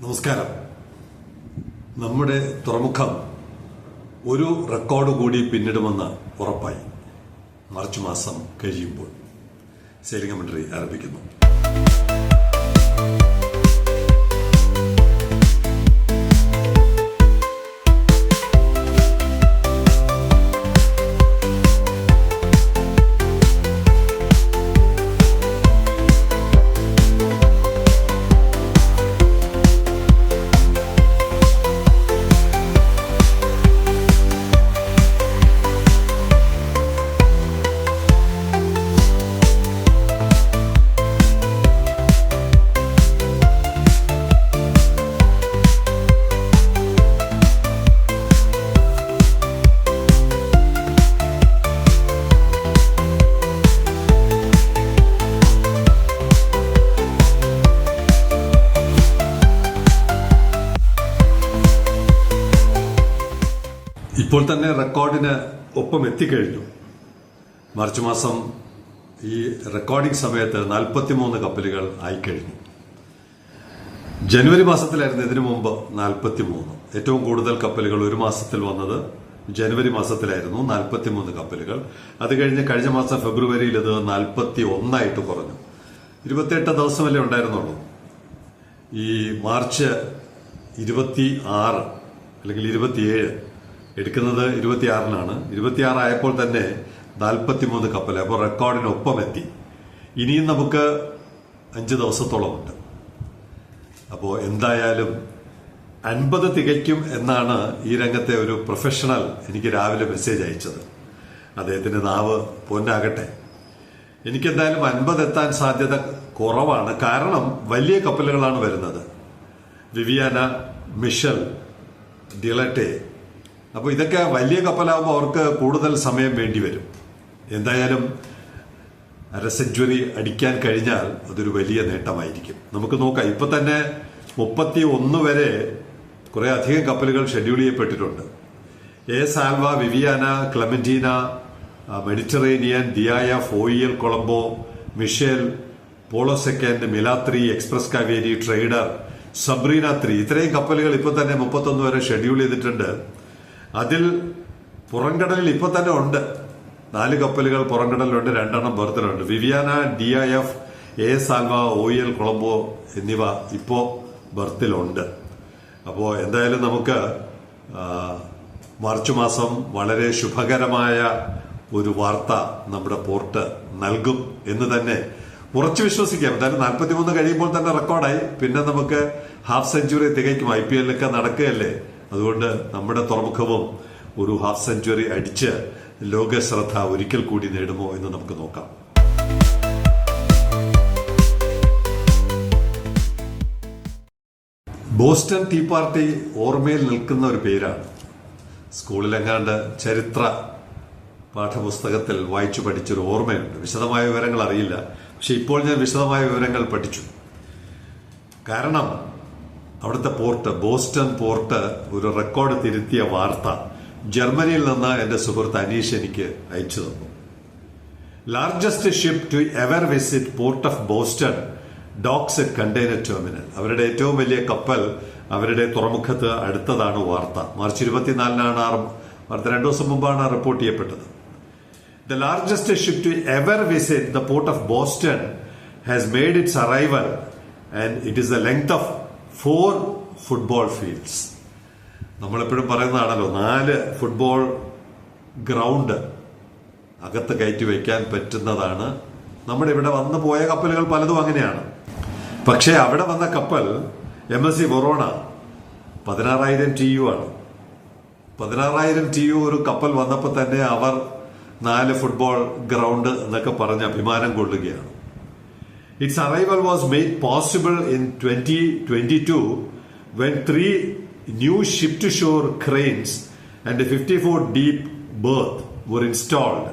നമസ്കാരം. നമ്മുടെ തുറമുഖം ഒരു റെക്കോർഡ് കൂടി പിന്നിടുമെന്ന് ഉറപ്പായി. മാർച്ച് മാസം കഴിയുമ്പോൾ. സേലിംഗ് കമന്ററി ആരംഭിക്കുന്നു. ഇപ്പോൾ തന്നെ റെക്കോർഡിന് ഒപ്പം എത്തിക്കഴിഞ്ഞു. മാർച്ച് മാസം ഈ റെക്കോർഡിംഗ് സമയത്ത് നാൽപ്പത്തിമൂന്ന് കപ്പലുകൾ ആയിക്കഴിഞ്ഞു. ജനുവരി മാസത്തിലായിരുന്നു ഇതിനു മുമ്പ് നാൽപ്പത്തിമൂന്ന്. ഏറ്റവും കൂടുതൽ കപ്പലുകൾ ഒരു മാസത്തിൽ വന്നത് ജനുവരി മാസത്തിലായിരുന്നു നാൽപ്പത്തിമൂന്ന് കപ്പലുകൾ. അത് കഴിഞ്ഞ് കഴിഞ്ഞ മാസം ഫെബ്രുവരിയിൽ ഇത് നാൽപ്പത്തി ഒന്നായിട്ട് കുറഞ്ഞു. ഇരുപത്തിയെട്ട് ദിവസമല്ലേ ഉണ്ടായിരുന്നുള്ളൂ. ഈ മാർച്ച് ഇരുപത്തി ആറ് അല്ലെങ്കിൽ ഇരുപത്തിയേഴ് എടുക്കുന്നത് ഇരുപത്തിയാറിനാണ്. ഇരുപത്തിയാറ് ആയപ്പോൾ തന്നെ നാൽപ്പത്തിമൂന്ന് കപ്പൽ അപ്പോൾ റെക്കോർഡിനൊപ്പം എത്തി ഇനിയും നമുക്ക് അഞ്ച് ദിവസത്തോളമുണ്ട്. അപ്പോൾ എന്തായാലും അൻപത് തികയ്ക്കും എന്നാണ് ഈ രംഗത്തെ ഒരു പ്രൊഫഷണൽ എനിക്ക് രാവിലെ മെസ്സേജ് അയച്ചത്. അദ്ദേഹത്തിന്റെ നാവ് പൊന്നാകട്ടെ എനിക്കെന്തായാലും അൻപത് എത്താൻ സാധ്യത കുറവാണ്. കാരണം വലിയ കപ്പലുകളാണ് വരുന്നത്. വിവിയാന മിഷൽ ഡിലറ്റെ അപ്പോൾ ഇതൊക്കെ വലിയ കപ്പലാകുമ്പോൾ അവർക്ക് കൂടുതൽ സമയം വേണ്ടി വരും. എന്തായാലും അര അടിക്കാൻ കഴിഞ്ഞാൽ അതൊരു വലിയ നേട്ടമായിരിക്കും. നമുക്ക് നോക്കാം. ഇപ്പൊ തന്നെ മുപ്പത്തി ഒന്ന് വരെ കുറേ അധികം കപ്പലുകൾ ഷെഡ്യൂൾ ചെയ്യപ്പെട്ടിട്ടുണ്ട്. A Salva Viviana Clementina Mediterranean ദിയായ ഫോയിയൽ Colombo Michel Polo second മിലാത്രി express Kaveri trader Sabrina three. ഇത്രയും കപ്പലുകൾ ഇപ്പൊ തന്നെ മുപ്പത്തൊന്ന് വരെ ഷെഡ്യൂൾ ചെയ്തിട്ടുണ്ട്. അതിൽ പുറംകടലിൽ ഇപ്പൊ തന്നെ ഉണ്ട്. നാല് കപ്പലുകൾ പുറംകടലിലുണ്ട് രണ്ടെണ്ണം ബർത്തിലുണ്ട്. Viviana D I F A Salva O L Colombo എന്നിവ ഇപ്പോ ബർത്തിലുണ്ട്. അപ്പോൾ എന്തായാലും നമുക്ക് മാർച്ച് മാസം വളരെ ശുഭകരമായ ഒരു വാർത്ത നമ്മുടെ പോർട്ട് നൽകും എന്ന് തന്നെ ഉറച്ചു വിശ്വസിക്കാം. എന്തായാലും നാൽപ്പത്തിമൂന്ന് കഴിയുമ്പോൾ തന്നെ റെക്കോർഡായി. പിന്നെ നമുക്ക് ഹാഫ് സെഞ്ചുറി തികയ്ക്കും. ഐ പി എല്ലൊക്കെ നടക്കുകയല്ലേ? അതുകൊണ്ട് നമ്മുടെ തുറമുഖവും ഒരു ഹാഫ് സെഞ്ചുറി അടിച്ച് ലോക ശ്രദ്ധ ഒരിക്കൽ കൂടി നേടുമോ എന്ന് നമുക്ക് നോക്കാം. ബോസ്റ്റൺ ടീ പാർട്ടി ഓർമ്മയിൽ നിൽക്കുന്ന ഒരു പേരാണ്. സ്കൂളിലെങ്ങാണ്ട് ചരിത്ര പാഠപുസ്തകത്തിൽ വായിച്ചു പഠിച്ചൊരു ഓർമ്മയുണ്ട്. വിശദമായ വിവരങ്ങൾ അറിയില്ല. പക്ഷെ ഇപ്പോൾ ഞാൻ വിശദമായ വിവരങ്ങൾ പഠിച്ചു. കാരണം അവിടുത്തെ പോർട്ട് ബോസ്റ്റൺ പോർട്ട് ഒരു റെക്കോർഡ് തിരുത്തിയ വാർത്ത. ജർമ്മനിയിൽ നിന്ന് എന്റെ സുഹൃത്ത് അനീഷ് എനിക്ക് അയച്ചു തന്നു. Largest ship to ever visit port of Boston docks container terminal അവരുടെ ഏറ്റവും വലിയ കപ്പൽ അവരുടെ തുറമുഖത്ത് അടുത്തതാണ് വാർത്ത. മാർച്ച് ഇരുപത്തിനാലിനാണ് ആ വാർത്ത രണ്ടു ദിവസം മുമ്പാണ് റിപ്പോർട്ട് ചെയ്യപ്പെട്ടത്. The largest ship to ever visit the port of Boston has made its arrival and it is the length of four football fields നമ്മളെപ്പോഴും പറയുന്നതാണല്ലോ നാല് ഫുട്ബോൾ ഗ്രൗണ്ട് അകത്ത് കയറ്റി വയ്ക്കാൻ പറ്റുന്നതാണ്. നമ്മുടെ ഇവിടെ വന്നു പോയ കപ്പലുകൾ പലതും അങ്ങനെയാണ്. പക്ഷേ അവിടെ വന്ന കപ്പൽ എം എസ് സി കൊറോണ പതിനാറായിരം ടി യു ആണ്. പതിനാറായിരം ടി യു ഒരു കപ്പൽ വന്നപ്പോൾ തന്നെ അവർ നാല് ഫുട്ബോൾ ഗ്രൗണ്ട് എന്നൊക്കെ പറഞ്ഞ് അഭിമാനം കൊള്ളുകയാണ്. Was made possible in twenty twenty two when three new ship to shore cranes and fifty four deep berth were installed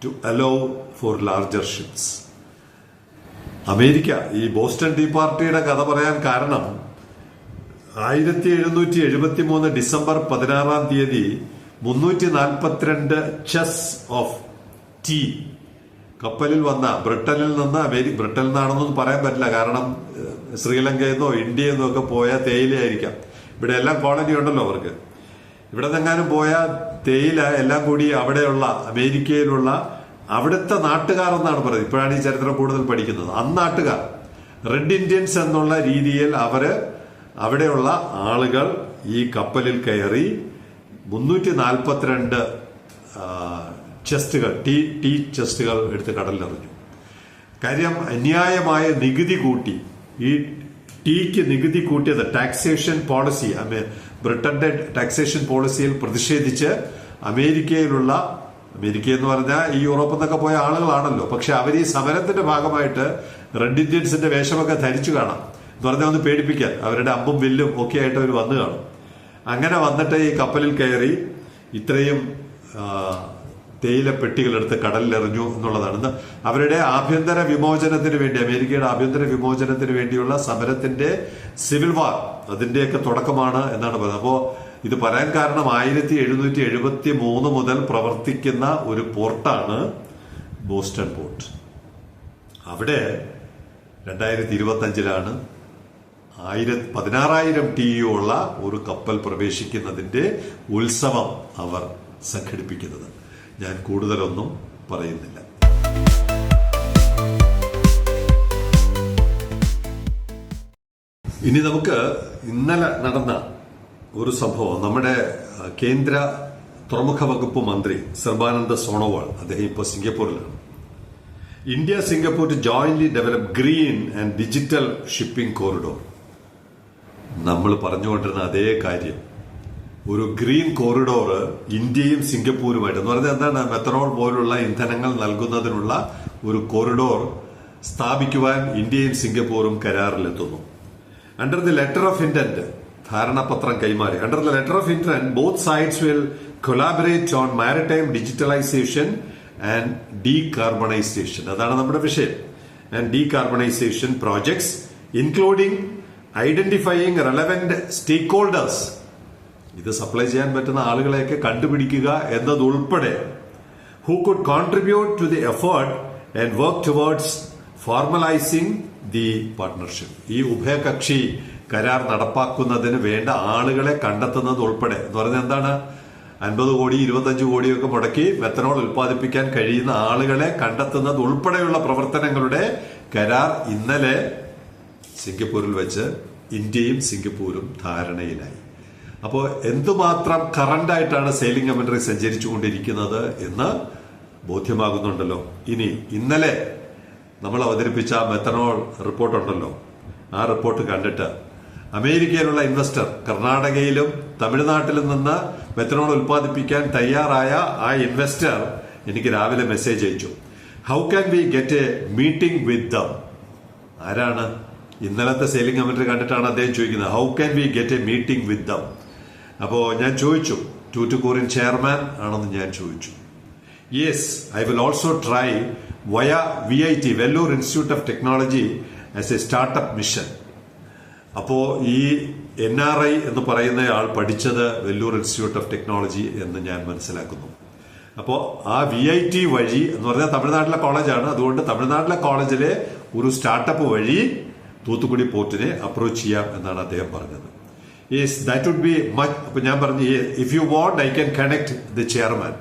to allow for larger ships. America ഈ Boston tea പാർട്ടിയുടെ കഥ പറയാൻ കാരണം ആയിരത്തി എഴുന്നൂറ്റി എഴുപത്തി മൂന്ന് ഡിസംബർ പതിനാറാം തീയതി മുന്നൂറ്റി നാൽപ്പത്തിരണ്ട് ചെസ് ഓഫ് ടീ കപ്പലിൽ വന്ന ബ്രിട്ടനിൽ നിന്ന് അമേരി ബ്രിട്ടനിൽ നിന്നാണെന്നൊന്നും പറയാൻ പറ്റില്ല. കാരണം ശ്രീലങ്കയിൽ നിന്നോ ഇന്ത്യയിൽ നിന്നോ ഒക്കെ പോയ തേയിലയായിരിക്കാം ഇവിടെ എല്ലാം കോളനി ഉണ്ടല്ലോ അവർക്ക്. ഇവിടെ നിന്നെങ്ങാനും പോയ തേയില എല്ലാം കൂടി അവിടെയുള്ള അമേരിക്കയിലുള്ള അവിടുത്തെ നാട്ടുകാർ എന്നാണ് പറയുന്നത്. ഇപ്പോഴാണ് ഈ ചരിത്രം കൂടുതൽ പഠിക്കുന്നത്. അന്നാട്ടുകാർ റെഡ് ഇന്ത്യൻസ് എന്നുള്ള രീതിയിൽ അവർ അവിടെയുള്ള ആളുകൾ ഈ കപ്പലിൽ കയറി മുന്നൂറ്റി നാൽപ്പത്തിരണ്ട് ചെസ്റ്റുകൾ ടീ ടീ ചെസ്റ്റുകൾ എടുത്ത് കടലിലെറിഞ്ഞു കാര്യം അന്യായമായ നികുതി കൂട്ടി ഈ ടീക്ക് നികുതി കൂട്ടിയത് ടാക്സേഷൻ പോളിസി ബ്രിട്ടന്റെ ടാക്സേഷൻ പോളിസിയിൽ പ്രതിഷേധിച്ച് അമേരിക്കയിലുള്ള അമേരിക്ക എന്ന് പറഞ്ഞാൽ ഈ യൂറോപ്പിൽ നിന്നൊക്കെ പോയ ആളുകളാണല്ലോ. പക്ഷെ അവർ ഈ സമരത്തിന്റെ ഭാഗമായിട്ട് റെഡ് ഇന്ത്യൻസിന്റെ വേഷമൊക്കെ ധരിച്ചു കാണാം. എന്ന് പറഞ്ഞാൽ ഒന്ന് പേടിപ്പിക്കാൻ അവരുടെ അമ്പും വില്ലും ഒക്കെ ആയിട്ട് അവർ വന്നു കാണും. അങ്ങനെ വന്നിട്ട് ഈ കപ്പലിൽ കയറി ഇത്രയും തേയില പെട്ടികളെടുത്ത് കടലിലെറിഞ്ഞു എന്നുള്ളതാണ് അവരുടെ ആഭ്യന്തര വിമോചനത്തിന് വേണ്ടി അമേരിക്കയുടെ ആഭ്യന്തര വിമോചനത്തിന് വേണ്ടിയുള്ള സമരത്തിന്റെ സിവിൽ വാർ അതിന്റെയൊക്കെ തുടക്കമാണ് എന്നാണ് പറയുന്നത്. അപ്പോ ഇത് പറയാൻ കാരണം ആയിരത്തി എഴുന്നൂറ്റി എഴുപത്തി മൂന്ന് മുതൽ പ്രവർത്തിക്കുന്ന ഒരു പോർട്ടാണ് ബോസ്റ്റൺ പോർട്ട്. അവിടെ രണ്ടായിരത്തി ഇരുപത്തി അഞ്ചിലാണ് ആയിര പതിനാറായിരം ടി ഉള്ള ഒരു കപ്പൽ പ്രവേശിക്കുന്നതിന്റെ ഉത്സവം അവർ സംഘടിപ്പിക്കുന്നത്. ഞാൻ കൂടുതലൊന്നും പറയുന്നില്ല. ഇനി നമുക്ക് ഇന്നലെ നടന്ന ഒരു സംഭവം. നമ്മുടെ കേന്ദ്ര തുറമുഖ വകുപ്പ് മന്ത്രി സർബാനന്ദ സോണോവാൾ അദ്ദേഹം ഇപ്പോൾ സിംഗപ്പൂരിലാണ്. India Singapore jointly develop green and digital shipping corridor. നമ്മൾ പറഞ്ഞുകൊണ്ടിരുന്ന അതേ കാര്യം. ഒരു ഗ്രീൻ കോറിഡോർ ഇന്ത്യയും സിംഗപ്പൂരുമായിട്ട്. എന്ന് പറഞ്ഞാൽ എന്താണ്? മെത്തനോൾ പോലുള്ള ഇന്ധനങ്ങൾ നൽകുന്നതിനുള്ള ഒരു കോറിഡോർ സ്ഥാപിക്കുവാൻ ഇന്ത്യയും സിംഗപ്പൂരും കരാറിലെത്തുന്നു. Under the letter of intent ധാരണാപത്രം കൈമാറി. Under the letter of intent both sides will collaborate on maritime digitalisation and decarbonisation അതാണ് നമ്മുടെ വിഷയം. And decarbonisation projects including identifying relevant stakeholders ഇത് സപ്ലൈ ചെയ്യാൻ പറ്റുന്ന ആളുകളെയൊക്കെ കണ്ടുപിടിക്കുക എന്നതുൾപ്പെടെ who could contribute to the effort and work towards formalising the partnership ഈ ഉഭയകക്ഷി കരാർ നടപ്പാക്കുന്നതിന് വേണ്ട ആളുകളെ കണ്ടെത്തുന്നത് ഉൾപ്പെടെ. എന്ന് പറഞ്ഞാൽ എന്താണ്? അൻപത് കോടി ഇരുപത്തഞ്ച് കോടിയൊക്കെ മുടക്കി മെത്തനോൾ ഉൽപ്പാദിപ്പിക്കാൻ കഴിയുന്ന ആളുകളെ കണ്ടെത്തുന്നത് ഉൾപ്പെടെയുള്ള പ്രവർത്തനങ്ങളുടെ കരാർ ഇന്നലെ സിംഗപ്പൂരിൽ വെച്ച് ഇന്ത്യയും സിംഗപ്പൂരും ധാരണയിലായി. അപ്പോൾ എന്തുമാത്രം കറണ്ടായിട്ടാണ് സെയിലിംഗ് കമന്ററി സഞ്ചരിച്ചുകൊണ്ടിരിക്കുന്നത് എന്ന് ബോധ്യമാകുന്നുണ്ടല്ലോ. ഇനി ഇന്നലെ നമ്മൾ അവതരിപ്പിച്ച മെത്തനോൾ റിപ്പോർട്ടുണ്ടല്ലോ ആ റിപ്പോർട്ട് കണ്ടിട്ട് അമേരിക്കയിലുള്ള ഇൻവെസ്റ്റർ കർണാടകയിലും തമിഴ്നാട്ടിലും നിന്ന് മെത്തനോൾ ഉൽപ്പാദിപ്പിക്കാൻ തയ്യാറായ ആ ഇൻവെസ്റ്റർ എനിക്ക് രാവിലെ മെസ്സേജ് അയച്ചു. How can we get a meeting with them ആരാണ്? ഇന്നലത്തെ സെയിലിംഗ് കമന്ററി കണ്ടിട്ടാണ് അദ്ദേഹം ചോദിക്കുന്നത്. How can we get a meeting with them അപ്പോ ഞാൻ ചോദിച്ചു ടൂറ്റുകൂറിൻ ചെയർമാൻ ആണെന്ന് ഞാൻ ചോദിച്ചു. Yes I will also try via V I T Vellore institute of technology as a startup mission അപ്പോൾ ഈ എൻ ആർ ഐ എന്ന് പറയുന്ന ആൾ പഠിച്ചത് വെല്ലൂർ ഇൻസ്റ്റിറ്റ്യൂട്ട് ഓഫ് ടെക്നോളജി എന്ന് ഞാൻ മനസ്സിലാക്കുന്നു. അപ്പോൾ ആ വി ഐ ടി വഴി എന്ന് പറഞ്ഞാൽ തമിഴ്നാട്ടിലെ കോളേജാണ്. അതുകൊണ്ട് തമിഴ്നാട്ടിലെ കോളേജിലെ ഒരു സ്റ്റാർട്ടപ്പ് വഴി തൂത്തുക്കുടി പോർട്ടിനെ അപ്രോച്ച് ചെയ്യാം എന്നാണ് അദ്ദേഹം പറഞ്ഞത്. Yes that would be much അപ്പൊ ഞാൻ പറഞ്ഞു if you want I can connect the chairman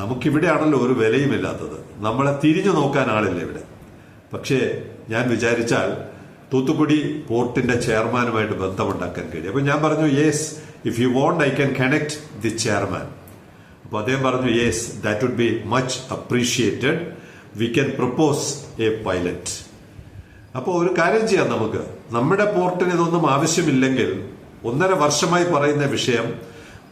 നമുക്കിവിടെയാണല്ലോ ഒരു വിലയുമില്ലാത്തത്. നമ്മളെ തിരിഞ്ഞു നോക്കാൻ ആളില്ല ഇവിടെ. പക്ഷേ ഞാൻ വിചാരിച്ചാൽ തൂത്തുക്കുടി പോർട്ടിന്റെ ചെയർമാനുമായിട്ട് ബന്ധമുണ്ടാക്കാൻ കഴിയും. അപ്പൊ ഞാൻ പറഞ്ഞു yes if you want I can connect the chairman അപ്പൊ അദ്ദേഹം പറഞ്ഞു yes that would be much appreciated we can propose a pilot അപ്പോൾ ഒരു കാര്യം ചെയ്യാം നമുക്ക്. നമ്മുടെ പോർട്ടിന് ഇതൊന്നും ആവശ്യമില്ലെങ്കിൽ ഒന്നര വർഷമായി പറയുന്ന വിഷയം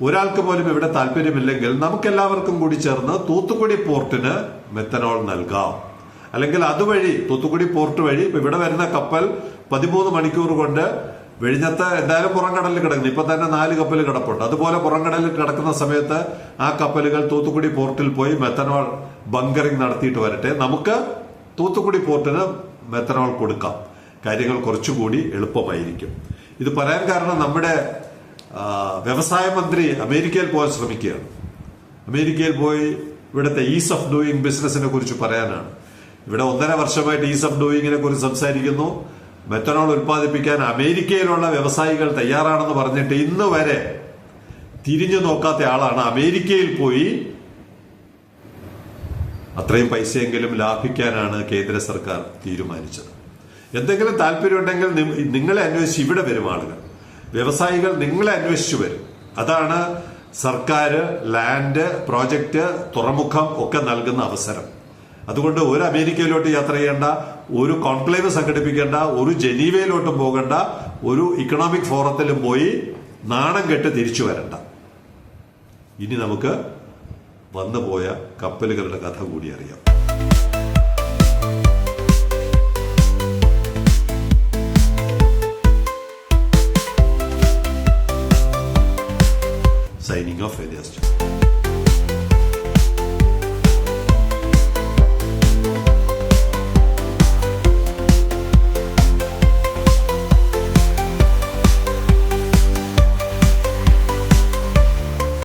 ഒരാൾക്ക് പോലും ഇവിടെ താല്പര്യമില്ലെങ്കിൽ നമുക്കെല്ലാവർക്കും കൂടി ചേർന്ന് തൂത്തുക്കുടി പോർട്ടിന് മെത്തനോൾ നൽകാം. അല്ലെങ്കിൽ അതുവഴി തൂത്തുക്കുടി പോർട്ട് വഴി ഇവിടെ വരുന്ന കപ്പൽ പതിമൂന്ന് മണിക്കൂർ കൊണ്ട് വെഴിഞ്ഞത്ത് എന്തായാലും പുറംകടലിൽ കിടക്കുന്നു. ഇപ്പൊ തന്നെ നാല് കപ്പൽ കിടപ്പുണ്ട്. അതുപോലെ പുറംകടലിൽ കിടക്കുന്ന സമയത്ത് ആ കപ്പലുകൾ തൂത്തുക്കുടി പോർട്ടിൽ പോയി മെത്തനോൾ ബങ്കറിംഗ് നടത്തിയിട്ട് വരട്ടെ. നമുക്ക് തൂത്തുക്കുടി പോർട്ടിന് മെത്തനോൾ കൊടുക്കാം. കാര്യങ്ങൾ കുറച്ചുകൂടി എളുപ്പമായിരിക്കും. ഇത് പറയാൻ കാരണം നമ്മുടെ വ്യവസായ മന്ത്രി അമേരിക്കയിൽ പോകാൻ ശ്രമിക്കുകയാണ്. അമേരിക്കയിൽ പോയി ഇവിടുത്തെ ഈസ് ഓഫ് ഡൂയിങ് ബിസിനസിനെ കുറിച്ച് പറയാനാണ്. ഇവിടെ ഒന്നര വർഷമായിട്ട് ഈസ് ഓഫ് ഡൂയിങ്ങിനെ കുറിച്ച് സംസാരിക്കുന്നു. മെത്തനോൾ ഉൽപ്പാദിപ്പിക്കാൻ അമേരിക്കയിലുള്ള വ്യവസായികൾ തയ്യാറാണെന്ന് പറഞ്ഞിട്ട് ഇന്ന് വരെ തിരിഞ്ഞു നോക്കാത്ത ആളാണ് അമേരിക്കയിൽ പോയി അത്രയും പൈസയെങ്കിലും ലാഭിക്കാനാണ് കേന്ദ്ര സർക്കാർ തീരുമാനിച്ചത്. എന്തെങ്കിലും താല്പര്യമുണ്ടെങ്കിൽ നിങ്ങളെ അന്വേഷിച്ച് ഇവിടെ വരും ആളുകൾ. വ്യവസായികൾ നിങ്ങളെ അന്വേഷിച്ചു വരും. അതാണ് സർക്കാർ ലാൻഡ് പ്രോജക്റ്റ് തുറമുഖം ഒക്കെ നൽകുന്ന അവസരം. അതുകൊണ്ട് ഒരു അമേരിക്കയിലോട്ട് യാത്ര ചെയ്യേണ്ട ഒരു കോൺക്ലേവ് സംഘടിപ്പിക്കേണ്ട ഒരു ജനീവയിലോട്ടും പോകേണ്ട ഒരു ഇക്കണോമിക് ഫോറത്തിലും പോയി നാണം കെട്ട് തിരിച്ചു വരണ്ട. ഇനി നമുക്ക് വന്നുപോയ കപ്പലുകളുടെ കഥ കൂടി അറിയാം. Gilfrey